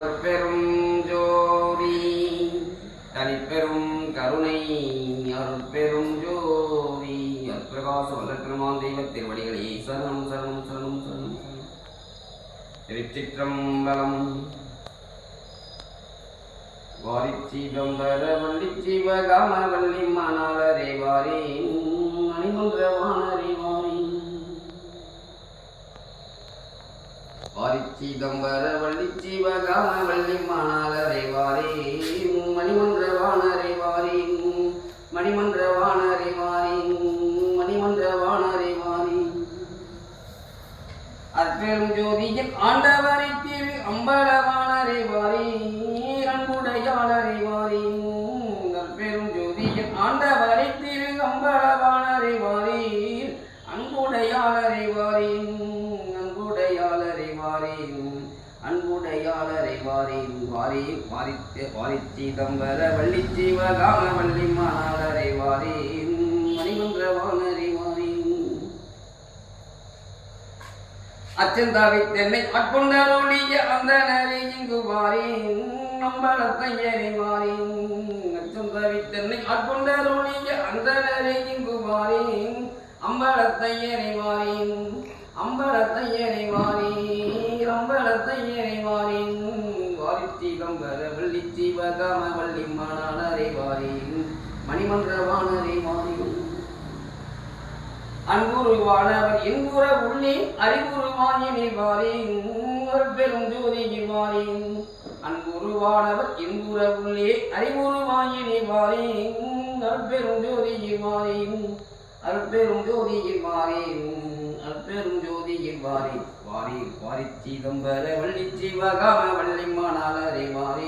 பெரும் ஜோதி தனிப்பெரும் கருணை அருட்பெரும் ஜோதி. அற்பிரகாச வல்லக்கிரமான் தெய்வ திருவடிகளே சரணம் சரணம் சரணம் சரணம் திருச்சிற்றம்பலம். வாரிச்சிதம்பர வள்ளி ஜீவகாம வள்ளி மணாளரே வாரே வாரிச்சீதம்பர வள்ளி ஜீவகாம வள்ளி மணாளரே வாரி மணிமன்ற வானரே வாரி மணிமன்ற வானரே வாரி மணிமன்ற வானரே வாரி. அற்பெரும் ஜோதியில் ஆண்டவரை திரு அம்பலவானரை வாரி அன்புடையாளரை வாரி அற்பெரும் ஜோதியில் ஆண்டவரை திரு அம்பலவானரை வாரி அன்புடையாளரை வாரி வாரேனும் அன்புடையாளரை வாரேனும் வாரே வாரித்து வாரிச்சிதம்பர வள்ளி ஜீவகாம வள்ளி மாலரை வாரேனும் மணிமன்ற வானரை வாரேனும் அச்சந்தாவை தென்னை அட்கொண்டருளிய அந்த நரை இங்கு வாரேனும் நம்பளத்தையரை வாரேனும் மாறேன் அச்சந்தாவை தென்னை அட்கொண்டருளிய அந்த இங்கு வாரேன் அம்பலத்தை ஏறி மாறேன் அம்பலத்தை அம்பலத்தை ஏறி மாறேன் வாரிச்சி கம்பர வள்ளி ஜீவகாம வள்ளி மாணானரை அன்புருவானவர் என்குற உள்ளே அறிவுருவாயினை வாரேன் பெரும் ஜோதியில் வாரேன் அன்புருவானவர் என்குற உள்ளே அறிவுருவாயினை பெரும் ஜோதியில் அற்பெரும் ஜோதியில் வாரி அற்பெரும் ஜோதியில் வாரி வாரி வாரி சிதம்பர வள்ளி சிவகாம வள்ளிமானால் அறிவாரி